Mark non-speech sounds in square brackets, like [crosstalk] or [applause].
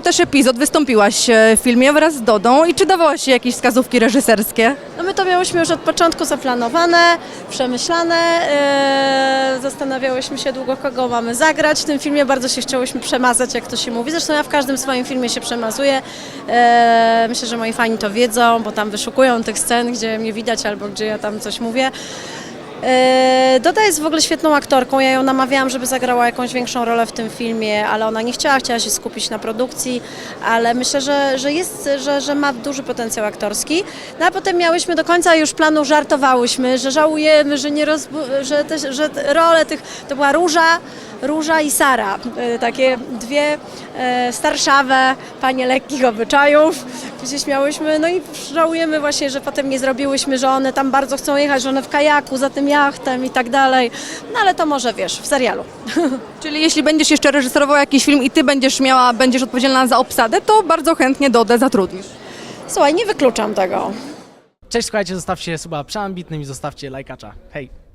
też epizod, wystąpiłaś e, w filmie wraz z Dodą i czy dawałaś się jakieś wskazówki reżyserskie? No my to miałyśmy już od początku zaplanowane, przemyślane. e, zastanawiałyśmy się długo, kogo mamy zagrać. W tym filmie bardzo się chciałyśmy przemazać, jak to się mówi. Zresztą ja w każdym swoim filmie się przemazuję. E, myślę, że moi fani to wiedzą, bo tam wyszukują tych scen, gdzie mnie widać albo gdzie ja tam coś mówię. E, Doda jest w ogóle świetną aktorką. Ja ją namawiałam, żeby zagrała jakąś większą rolę w tym filmie, ale ona nie chciała, chciała się skupić na produkcji, ale myślę, że, że jest, że, że ma duży potencjał aktorski. No a potem miałyśmy do końca już planu, żartowałyśmy, że żałujemy, że nie rozbu- że, te, że role tych, to była Róża, Róża i Sara, e, takie dwie e, starszawe panie lekkich obyczajów, gdzie śmiałyśmy, no i żałujemy właśnie, że potem nie zrobiłyśmy, że one tam bardzo chcą jechać, że one w kajaku za tym jachtem i tak dalej, no ale to może wiesz, w serialu. [laughs] Czyli jeśli będziesz jeszcze reżyserował jakiś film i ty będziesz miała, będziesz odpowiedzialna za obsadę, to bardzo chętnie Dodę zatrudnisz. Słuchaj, nie wykluczam tego. Cześć, słuchajcie, zostawcie suba przeambitnym i zostawcie lajkacza. Hej!